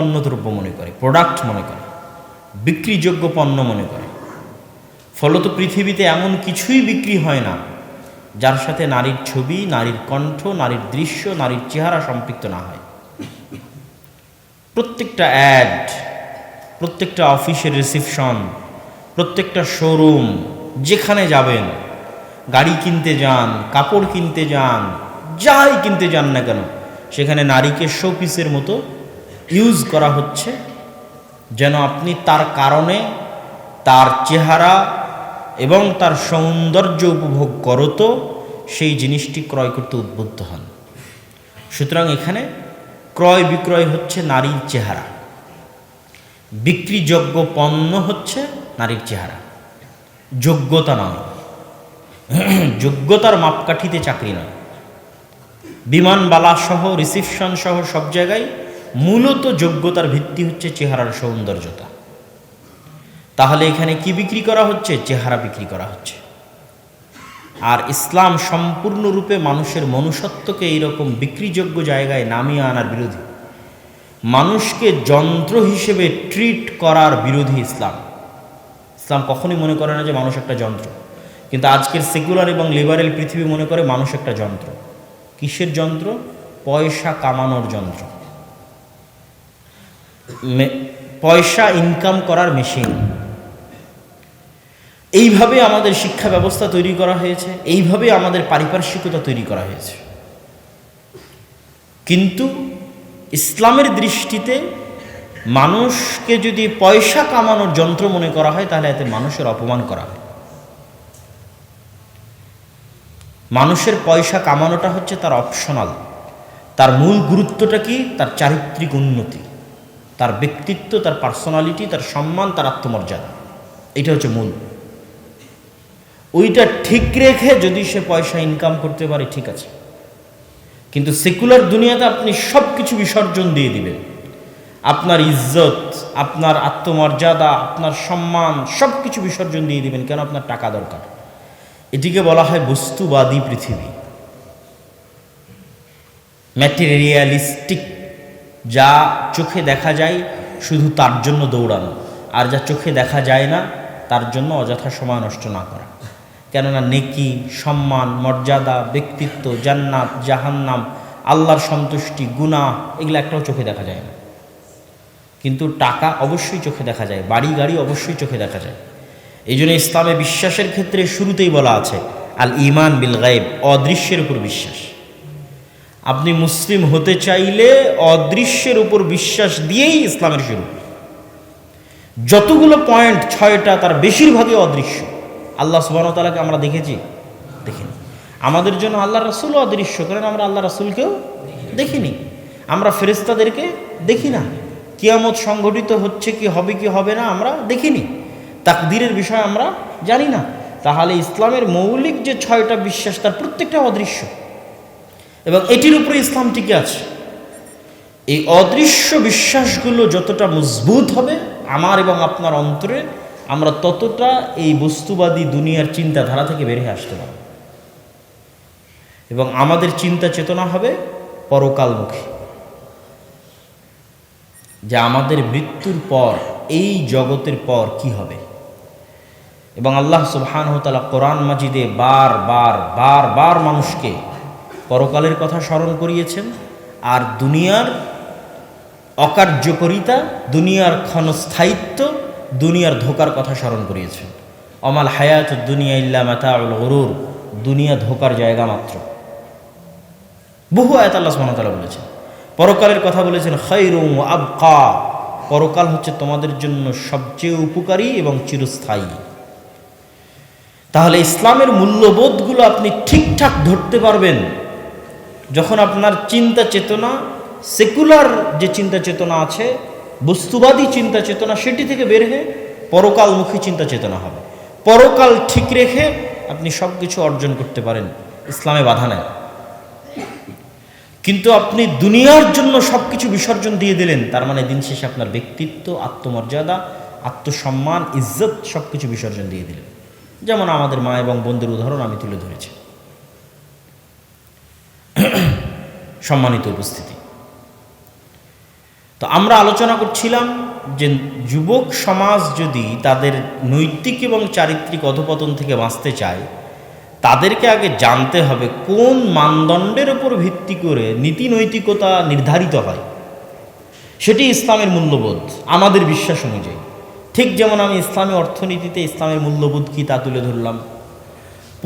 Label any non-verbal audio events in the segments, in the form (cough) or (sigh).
পণ্যদ্রব্য মনে করে প্রোডাক্ট মনে করে, বিক্রিযোগ্য পণ্য মনে করে। ফলত পৃথিবীতে এমন কিছুই বিক্রি হয় না, যার সাথে নারীর ছবি, নারীর কণ্ঠ, নারীর দৃশ্য, নারীর চেহারা সম্পৃক্ত না হয়। প্রত্যেকটা অ্যাড প্রত্যেকটা অফিসের রিসিপশন প্রত্যেকটা শোরুম যেখানে যাবেন, গাড়ি কিনতে যান, কাপড় কিনতে যান, যাই কিনতে যান না কেন, সেখানে নারীকে শোপিসের মতো ইউজ করা হচ্ছে যেন আপনি তার কারণে তার চেহারা এবং তার সৌন্দর্য উপভোগ করত, সেই জিনিসটি ক্রয় করতে উদ্বুদ্ধ হন। সুতরাং এখানে ক্রয় বিক্রয় হচ্ছে নারীর চেহারা। বিক্রিযোগ্য পণ্য হচ্ছে নারীর চেহারা। যোগ্যতা নয়। (clears throat) যোগ্যতার মাপকাঠিতে চাকরি নয়। বিমানবালা সহ রিসিপশন সহ সব জায়গায় মূলত যোগ্যতার ভিত্তি হচ্ছে চেহারার সৌন্দর্যতা। তাহলে এখানে কি বিক্রি করা হচ্ছে? চেহারা বিক্রি করা হচ্ছে। আর ইসলাম সম্পূর্ণরূপে মানুষের মনুষ্যত্বকে এইরকম বিক্রিযোগ্য জায়গায় নামিয়ে আনার বিরোধী। মানুষকে যন্ত্র হিসেবে ট্রিট করার বিরোধী ইসলাম। ইসলাম কখনই মনে করে না যে মানুষ একটা যন্ত্র। কিন্তু আজকের সেকুলার এবং লিবারেল পৃথিবী মনে করে মানুষ একটা যন্ত্র। কিসের যন্ত্র? পয়সা কামানোর যন্ত্র। পয়সা ইনকাম করার মেশিন এইভাবে আমাদের শিক্ষা ব্যবস্থা তৈরি করা হয়েছে, এইভাবে আমাদের পারিপার্শ্বিকতা তৈরি করা হয়েছে। কিন্তু ইসলামের দৃষ্টিতে মানুষকে যদি পয়সা কামানোর যন্ত্র মনে করা হয়, তাহলে এতে মানুষের অপমান করা হয়। মানুষের পয়সা কামানোটা হচ্ছে তার অপশনাল তার মূল গুরুত্বটা কি? তার চারিত্রিক উন্নতি। তার ব্যক্তিত্ব, তার পার্সোনালিটি তার সম্মান, তার আত্মমর্যাদা। এটা হচ্ছে মূল। ওইটা ঠিক রেখে যদি সে পয়সা ইনকাম করতে পারে, ঠিক আছে। কিন্তু সেকুলার দুনিয়াতে আপনি সব কিছু বিসর্জন দিয়ে দিবেন। আপনার ইজ্জত, আপনার আত্মমর্যাদা, আপনার সম্মান সব কিছু বিসর্জন দিয়ে দিবেন কেন? আপনার টাকা দরকার। এটিকে বলা হয় বস্তুবাদী পৃথিবী। ম্যাটেরিয়ালিস্টিক যা চোখে দেখা যায় শুধু তার জন্য দৌড়ানো। আর যা চোখে দেখা যায় না, তার জন্য অযথা সময় নষ্ট না করা। কেননা নেকি, সম্মান, মর্যাদা, ব্যক্তিত্ব, জান্নাত, জাহান্নাম, আল্লাহর সন্তুষ্টি গুণা এগুলো একটাও চোখে দেখা যায় না। কিন্তু টাকা অবশ্যই চোখে দেখা যায়, বাড়ি গাড়ি অবশ্যই চোখে দেখা যায়। এই জন্য ইসলামে বিশ্বাসের ক্ষেত্রে শুরুতেই বলা আছে আল ইমান বিল গায়েব, অদৃশ্যের উপর বিশ্বাস। আপনি মুসলিম হতে চাইলে অদৃশ্যের উপর বিশ্বাস দিয়েই ইসলামের শুরু। যতগুলো পয়েন্ট ছয়টা, তার বেশিরভাগই অদৃশ্য। আল্লাহ সুবাহতালাকে আমরা দেখেছি? দেখিনি। আমাদের জন্য আল্লাহ রাসুলও অদৃশ্য, কারণ আমরা আল্লাহ রাসুলকেও দেখিনি। আমরা ফেরেস্তাদেরকে দেখি না। কিয়ামত সংঘটিত হচ্ছে কি, হবে কি, হবে না, আমরা দেখিনি। তাকদিরের বিষয় আমরা জানি না। তাহলে ইসলামের মৌলিক যে ছয়টা বিশ্বাস, তার প্রত্যেকটা অদৃশ্য। এবং এটির উপরে ইসলাম টিকে আছে। এই অদৃশ্য বিশ্বাসগুলো যতটা মজবুত হবে, আমার এবং আপনার অন্তরে, আমরা ততটা এই বস্তুবাদী দুনিয়ার চিন্তাধারা থেকে বেরিয়ে আসতে পারব। এবং আমাদের চিন্তা চেতনা হবে পরকালমুখী যে আমাদের মৃত্যুর পর, এই জগতের পর কি হবে? এবং আল্লাহ সুবহান তালা কোরআন মাজিদে বার বার বার বার মানুষকে পরকালের কথা স্মরণ করিয়েছেন, আর দুনিয়ার অকার্যকরিতা, দুনিয়ার ক্ষণস্থায়িত্ব, দুনিয়ার ধোকার কথা স্মরণ করিয়েছেন। অমাল হায়াত দুনিয়া ইল্লা মাতাউল গরুর, দুনিয়া ধোকার জায়গা মাত্র। বহু আয়াত আল্লাহ সুবহানাহু বলেছেন। পরকালের কথা বলেছেন খৈরু আবকা। পরকাল হচ্ছে তোমাদের জন্য সবচেয়ে উপকারী এবং চিরস্থায়ী। তাহলে ইসলামের মূল্যবোধগুলো আপনি ঠিকঠাক ধরতে পারবেন। যখন আপনার চিন্তা চেতনা সেকুলার যে চিন্তা চেতনা আছে, বস্তুবাদী চিন্তা চেতনা, সেটি থেকে বের হয়ে পরকালমুখী চিন্তা চেতনা হবে। পরকাল ঠিক রেখে আপনি সব কিছু অর্জন করতে পারেন, ইসলামে বাধা নেয় কিন্তু আপনি দুনিয়ার জন্য সব কিছু বিসর্জন দিয়ে দিলেন, তার মানে দিন শেষে আপনার ব্যক্তিত্ব, আত্মমর্যাদা, আত্মসম্মান, ইজ্জত সব কিছু বিসর্জন দিয়ে দিলেন। যেমন আমাদের মা এবং বন্ধুর উদাহরণ আমি তুলে ধরেছি। (clears throat) সম্মানিত উপস্থিতি। তো আমরা আলোচনা করছিলাম যে যুবক সমাজ যদি তাদের নৈতিক এবং চারিত্রিক অধপতন থেকে বাঁচতে চায়, তাদেরকে আগে জানতে হবে কোন মানদণ্ডের উপর ভিত্তি করে নীতি নৈতিকতা নির্ধারিত হয়। সেটি ইসলামের মূল্যবোধ, আমাদের বিশ্বাস অনুযায়ী। ঠিক যেমন আমি ইসলামী অর্থনীতিতে ইসলামের মূল্যবোধ কী তা তুলে ধরলাম।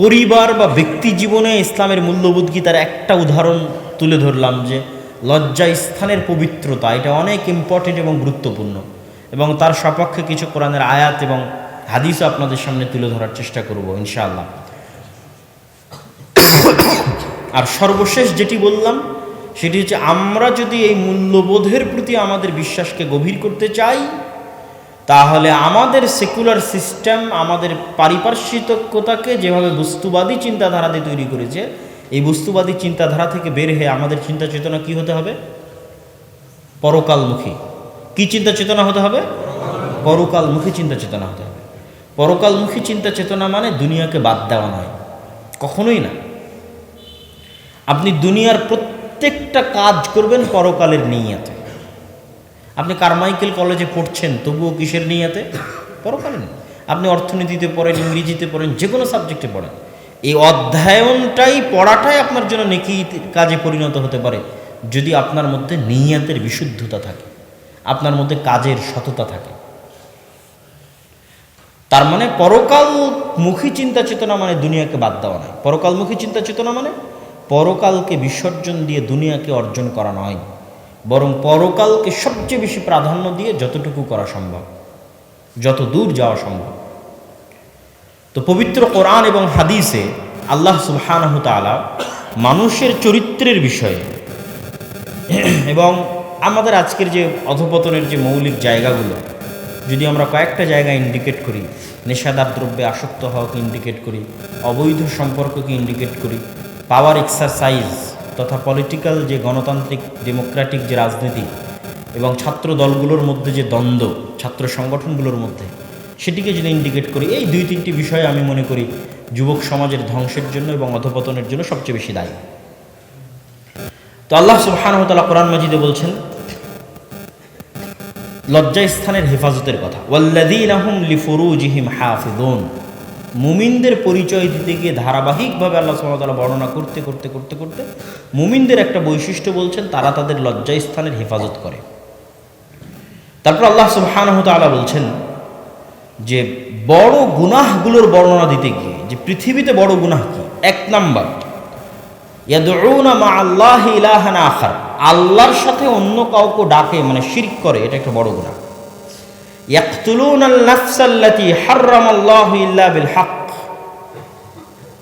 পরিবার বা ব্যক্তি জীবনে ইসলামের মূল্যবোধ কি? তার একটা উদাহরণ তুলে ধরলাম যে, লজ্জা স্থানের পবিত্রতা, এটা অনেক ইম্পর্টেন্ট এবং গুরুত্বপূর্ণ। এবং তার সপক্ষে কিছু কোরআনের আয়াত এবং হাদিসও আপনাদের সামনে তুলে ধরার চেষ্টা করব, ইনশাআল্লাহ। আর সর্বশেষ যেটি বললাম, সেটি হচ্ছে আমরা যদি এই মূল্যবোধের প্রতি আমাদের বিশ্বাসকে গভীর করতে চাই তাহলে আমাদের সেকুলার সিস্টেম আমাদের পারিপার্শ্বিকতাকে যেভাবে বস্তুবাদী চিন্তাধারা দিয়ে তৈরি করেছে, এই বস্তুবাদী চিন্তাধারা থেকে বের হয়ে আমাদের চিন্তা চেতনা কি হতে হবে? পরকালমুখী। কি চিন্তা চেতনা হতে হবে? পরকালমুখী চিন্তা চেতনা হতে হবে। পরকালমুখী চিন্তা চেতনা মানে দুনিয়াকে বাদ দেওয়া নয়। কখনোই না। আপনি দুনিয়ার প্রত্যেকটা কাজ করবেন পরকালের নিয়াতে। আপনি কারমাইকেল কলেজে পড়ছেন, তবুও কিসের নিয়াতে? পরকালে নেই আপনি অর্থনীতিতে পড়েন, ইংরেজিতে পড়েন যে কোনো সাবজেক্টে পড়েন। এই অধ্যায়নটাই পড়াটাই আপনার জন্য নেকি কাজে পরিণত হতে পারে, যদি আপনার মধ্যে নিয়াতের বিশুদ্ধতা থাকে, আপনার মধ্যে কাজের সততা থাকে। তার মানে পরকালমুখী চিন্তা চেতনা মানে দুনিয়াকে বাদ দেওয়া নয়। পরকালমুখী চিন্তা চেতনা মানে পরকালকে বিসর্জন দিয়ে দুনিয়াকে অর্জন করা নয়। বরং পরকালকে সবচেয়ে বেশি প্রাধান্য দিয়ে যতটুকু করা সম্ভব, যত দূর যাওয়া সম্ভব। তো পবিত্র কোরআন এবং হাদিসে আল্লাহ সুবহানাহু মানুষের চরিত্রের বিষয়ে এবং আমাদের আজকের যে অধপতনের যে মৌলিক জায়গাগুলো, যদি আমরা কয়েকটা জায়গা ইন্ডিকেট করি, নেশাদার দ্রব্যে আসক্ত হওয়াকে ইন্ডিকেট করি, অবৈধ সম্পর্ককে ইন্ডিকেট করি পাওয়ার এক্সারসাইজ তথা পলিটিক্যাল যে গণতান্ত্রিক ডেমোক্রেটিক যে রাজনীতি এবং ছাত্র দলগুলোর মধ্যে যে দ্বন্দ্ব, ছাত্র সংগঠনগুলোর মধ্যে, সেটিকে যদি ইন্ডিকেট করি, এই দুই তিনটি বিষয় আমি মনে করি যুবক সমাজের ধ্বংসের জন্য এবং অধপতনের জন্য সবচেয়ে বেশি দায়ী। তো আল্লাহ সুবহানাহু তাআলা কোরআন মাজিদে বলছেন লজ্জা স্থানের হেফাজতের কথা, ওয়াল্লাযীনা হুম লিফুরুজিহিম হাফিজুন মুমিনদের পরিচয় দিতে গিয়ে ধারাবাহিকভাবে আল্লাহ সুবহানাহু বর্ণনা করতে করতে করতে করতে মুমিনদের একটা বৈশিষ্ট্য বলছেন, তারা তাদের লজ্জা স্থানের হেফাজত করে। তারপর আল্লাহ সুবহানাহু তাআলা বলছেন যে বড় গুনাহগুলোর বর্ণনা দিতে গিয়ে, যে পৃথিবীতে বড় গুনাহ কি? এক নাম্বার আল্লাহ আল্লাহর সাথে অন্য কাউকে ডাকে মানে শিরক করে, এটা একটা বড় গুনাহ ইয়াকতুলুন আল নাফসাল্লাতি হাররামাল্লাহু ইল্লা বিল হক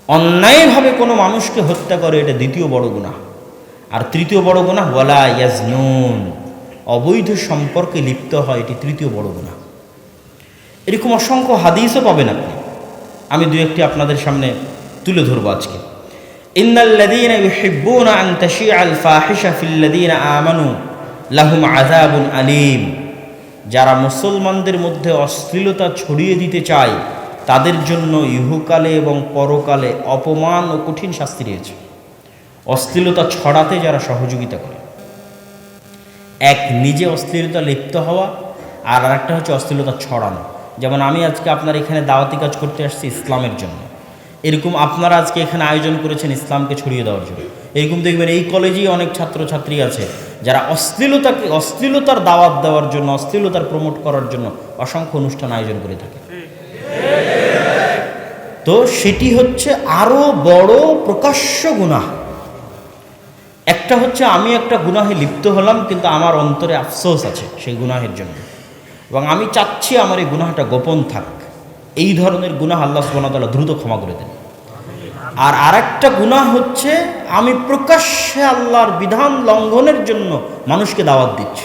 অন্যায়ভাবে কোনো মানুষকে হত্যা করে এটা দ্বিতীয় বড় গুনাহ। আর তৃতীয় বড় গুনাহ ওয়ালা ইয়াজনুন। অবৈধ সম্পর্কে লিপ্ত হয় এটি তৃতীয় বড় গুণা এরকম অসংখ্য হাদিসও পাবেন আপনি। আমি দু একটি আপনাদের সামনে তুলে ধরবো আজকে। ইউহিব্বুনা আন আমানু লাহুম আযাবুন আলীম। যারা মুসলমানদের মধ্যে অশ্লীলতা ছড়িয়ে দিতে চায়, তাদের জন্য ইহুকালে এবং পরকালে অপমান ও কঠিন শাস্তি রয়েছে। অশ্লীলতা ছড়াতে যারা সহযোগিতা করে। এক, নিজে অশ্লীলতা লিপ্ত হওয়া আর আরেকটা হচ্ছে অশ্লীলতা ছড়ানো। যেমন আমি আজকে আপনার এখানে দাওয়াতি কাজ করতে আসছি ইসলামের জন্য। এরকম আপনারা আজকে এখানে আয়োজন করেছেন ইসলামকে ছড়িয়ে দেওয়ার জন্য। এরকম দেখবেন এই কলেজেই অনেক ছাত্রছাত্রী আছে। যারা অশ্লীলতাকে, অশ্লীলতার দাওয়াত দেওয়ার জন্য, অশ্লীলতার প্রমোট করার জন্য অসংখ্য অনুষ্ঠান আয়োজন করে থাকে। তো সেটি হচ্ছে আরও বড় প্রকাশ্য গুনাহ। একটা হচ্ছে আমি একটা গুনাহে লিপ্ত হলাম, কিন্তু আমার অন্তরে আফসোস আছে সেই গুনাহের জন্য। এবং আমি চাচ্ছি আমার এই গুনাহটা গোপন থাক। এই ধরনের গুনাহ আল্লাহ সুবহানাহু দ্রুত ক্ষমা করে দেন। আর আরেকটা গুনাহ হচ্ছে, আমি প্রকাশ্যে আল্লাহর বিধান লঙ্ঘনের জন্য মানুষকে দাওয়াত দিচ্ছি।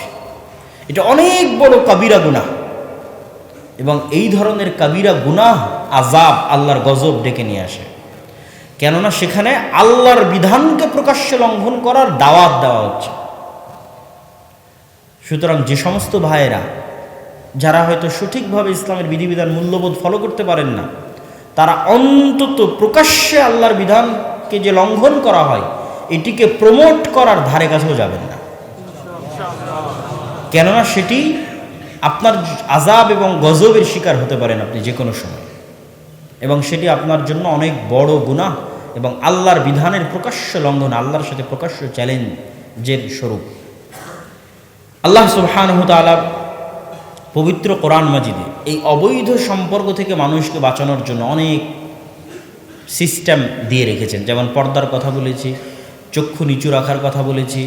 এটা অনেক বড় কাবিরা গুনাহ। এবং এই ধরনের কাবিরা গুনাহ আজাব আল্লাহর গজব ডেকে নিয়ে আসে। কেননা সেখানে আল্লাহর বিধানকে প্রকাশ্যে লঙ্ঘন করার দাওয়াত দেওয়া হচ্ছে। সুতরাং যে সমস্ত ভাইয়েরা, যারা হয়তো সঠিকভাবে ইসলামের বিধিবিধান মূল্যবোধ ফলো করতে পারেন না তারা অন্তত প্রকাশ্যে আল্লাহর বিধানকে যে লঙ্ঘন করা হয়, এটিকে প্রমোট করার ধারে কাছেও যাবেন না। কেননা সেটি আপনার আজাব এবং গজবের শিকার হতে পারেন আপনি যে কোনো সময়। এবং সেটি আপনার জন্য অনেক বড় গুনাহ এবং আল্লাহর বিধানের প্রকাশ্য লঙ্ঘন, আল্লাহর সাথে প্রকাশ্য চ্যালেঞ্জের স্বরূপ। আল্লাহ সুবহানহু তাআলা পবিত্র কোরআন মাজিদে এই অবৈধ সম্পর্ক থেকে মানুষকে বাঁচানোর জন্য অনেক সিস্টেম দিয়ে রেখেছেন। যেমন পর্দার কথা বলেছি, চক্ষু নিচু রাখার কথা বলেছি,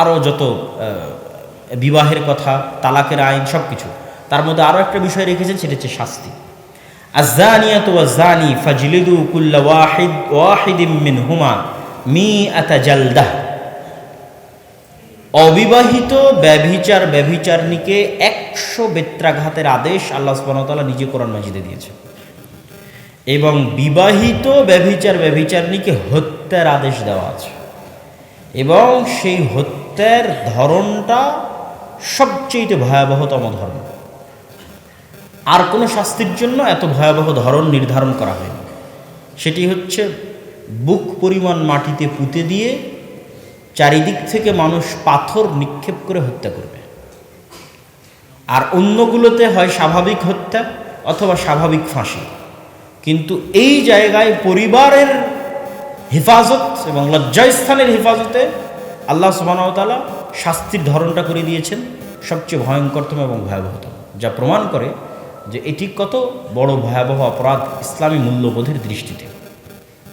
আরও যত বিবাহের কথা, তালাকের আইন সব কিছু তার মধ্যে আরও একটা বিষয় রেখেছেন, সেটা হচ্ছে শাস্তি। আজানিয়াত ওয়াজানি ফাজলিদু কুল্লা ওয়াহিদ ওয়াহিদিম মিন হুমা মি আতা জালদাহ। অবিবাহিত ব্যভিচার ব্যভিচারণীকে একশো বেত্রাঘাতের আদেশ আল্লাহ সুবহানাহু নিজে কোরআন মাজিদে দিয়েছে। এবং বিবাহিত ব্যভিচার ব্যভিচারণীকে হত্যার আদেশ দেওয়া আছে। এবং সেই হত্যার ধরনটা সবচেয়ে ভয়াবহতম ধর্ম। আর কোনো শাস্তির জন্য এত ভয়াবহ ধরন নির্ধারণ করা হয়নি। সেটি হচ্ছে বুক পরিমাণ মাটিতে পুঁতে দিয়ে চারিদিক থেকে মানুষ পাথর নিক্ষেপ করে হত্যা করবে। আর অন্যগুলোতে হয় স্বাভাবিক হত্যা অথবা স্বাভাবিক ফাঁসি। কিন্তু এই জায়গায় পরিবারের হেফাজত এবং লজ্জাস্থানের হেফাজতে আল্লাহ সুবাহতালা শাস্তির ধরনটা করে দিয়েছেন সবচেয়ে ভয়ঙ্করতম এবং ভয়াবহতম, যা প্রমাণ করে যে এটি কত বড় ভয়াবহ অপরাধ ইসলামী মূল্যবোধের দৃষ্টিতে।